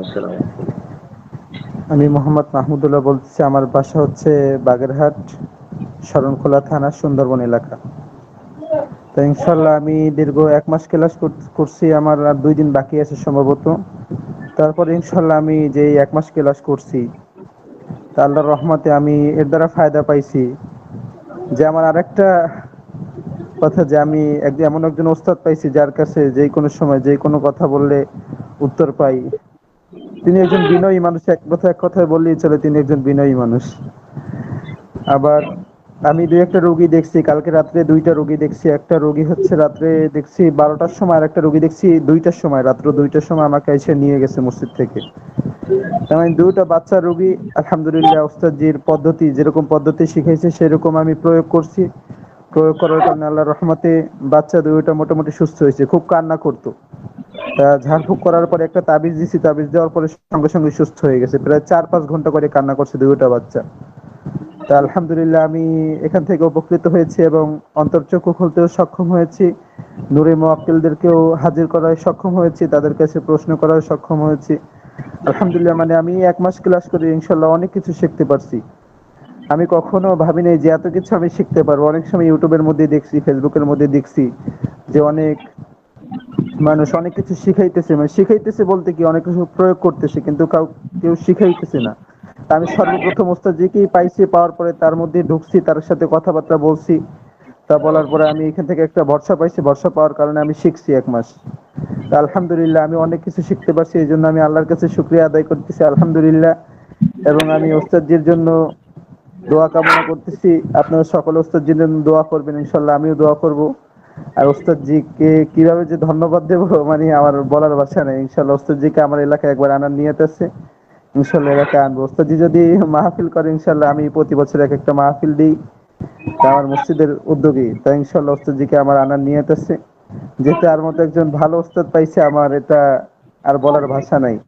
আসসালামু। আমি মোহাম্মদ মাহমুদুল্লাহ বলতেছি, আমার বাসা হচ্ছে বাগেরহাট, শরণখোলা থানা, সুন্দরবন এলাকা তো ইনশাল্লাহ আমি দীর্ঘ এক মাস ক্লাস কর- করছি, আমার আর দুই দিন বাকি আছে সম্ভবত তারপর ইনশাল্লাহ আমি যে এক মাস ক্লাস করছি, তা আল্লাহর রহমতে আমি এর দ্বারা ফায়দা পাইছি যে আমার আরেকটা কথা যে আমি এক এমন একজন ওস্তাদ পাইছি যার কাছে যে কোনো সময় যে কোনো কথা বললে উত্তর পাই। তিনি একজন বিনয়ী মানুষ, এক কথা, এক কথায় বললেই চলে, তিনি একজন বিনয়ী মানুষ। আবার আমি দুই একটা রোগী দেখছি, কালকে রাত্রে দুইটা রোগী দেখছি, একটা রোগী হচ্ছে রাত্রে দেখছি বারোটার সময় আর একটা রোগী দেখছি দুইটার সময়, রাত্র দুইটার সময় আমাকে এসে নিয়ে গেছে মসজিদ থেকে। তার মানে দুইটা বাচ্চা রোগী, আলহামদুলিল্লাহ, ওস্তাদজির পদ্ধতি, যেরকম পদ্ধতি শিখেছে সেরকম আমি প্রয়োগ করছি। প্রয়োগ করার কারণে আল্লাহ রহমতে বাচ্চা দুইটা মোটামুটি সুস্থ হয়েছে, খুব কান্না করতো। তা ঝাড়ফুঁক করার পরে একটা তাবিজ দিছি, তাবিজ দেওয়ার পরে সঙ্গে সঙ্গে সুস্থ হয়ে গেছে, প্রায় চার পাঁচ ঘণ্টা করে কান্না করছে দুইটা বাচ্চা। তা আলহামদুলিল্লাহ আমি এখান থেকে উপকৃত হয়েছি এবং অন্তর্চক্ষু খুলতেও সক্ষম হয়েছি। নুরে মোয়াক্কেলদেরকেও হাজির করায় সক্ষম হয়েছি, তাদের কাছে প্রশ্ন করার সক্ষম হয়েছি। আলহামদুলিল্লাহ মানে আমি এক মাস ক্লাস করে ইনশাল্লাহ অনেক কিছু শিখতে পারছি। আমি কখনো ভাবিনি যে এত কিছু আমি শিখতে পারব। অনেক সময় ইউটিউবের মধ্যে দেখছি, ফেসবুকের মধ্যে দেখছি যে অনেক মানুষ অনেক কিছু শিখাইতেছে। মানে শিখাইতেছে বলতে কি, অনেক কিছু প্রয়োগ করতেছে, কিন্তু কাউ, কেউ শিখাইতেছে না। আমি সর্বপ্রথম ওস্তাদজিকেই পাইছি, পাওয়ার পরে তার মধ্যে ঢুকছি, তার সাথে কথাবার্তা বলছি। তা বলার পরে আমি এখান থেকে একটা ভরসা পাইছি, ভরসা পাওয়ার কারণে আমি শিখছি এক মাস। তা আলহামদুলিল্লাহ আমি অনেক কিছু শিখতে পারছি, এই জন্য আমি আল্লাহর কাছে শুক্রিয়া আদায় করতেছি, আলহামদুলিল্লাহ। এবং আমি ওস্তাদজির জন্য দোয়া কামনা করতেছি। আপনারা সকল ওস্তাদজির জন্য দোয়া করবেন ইনশাল্লাহ আমিও দোয়া করব। আর ওস্তাদজিকে কীভাবে যে ধন্যবাদ দেব মানে আমার বলার ভাষা নেই। ইনশাল্লাহ ওস্তাদজিকে আমার এলাকায় একবার আনার নিয়ত আছে। ইনশাল্লাহ এলাকায় আনব। ওস্তাদজি যদি মাহফিল করে ইনশাল্লাহ আমি প্রতি বছর এক একটা মাহফিল দিই। তা আমার মসজিদের উদ্যোগী। তা ইনশাল্লাহ ওস্তাদজিকে আমার আনার নিয়ত আছে। যেতে আর মতো একজন ভালো ওস্তাদ পাইছে, আমার এটা আর বলার ভাষা নাই।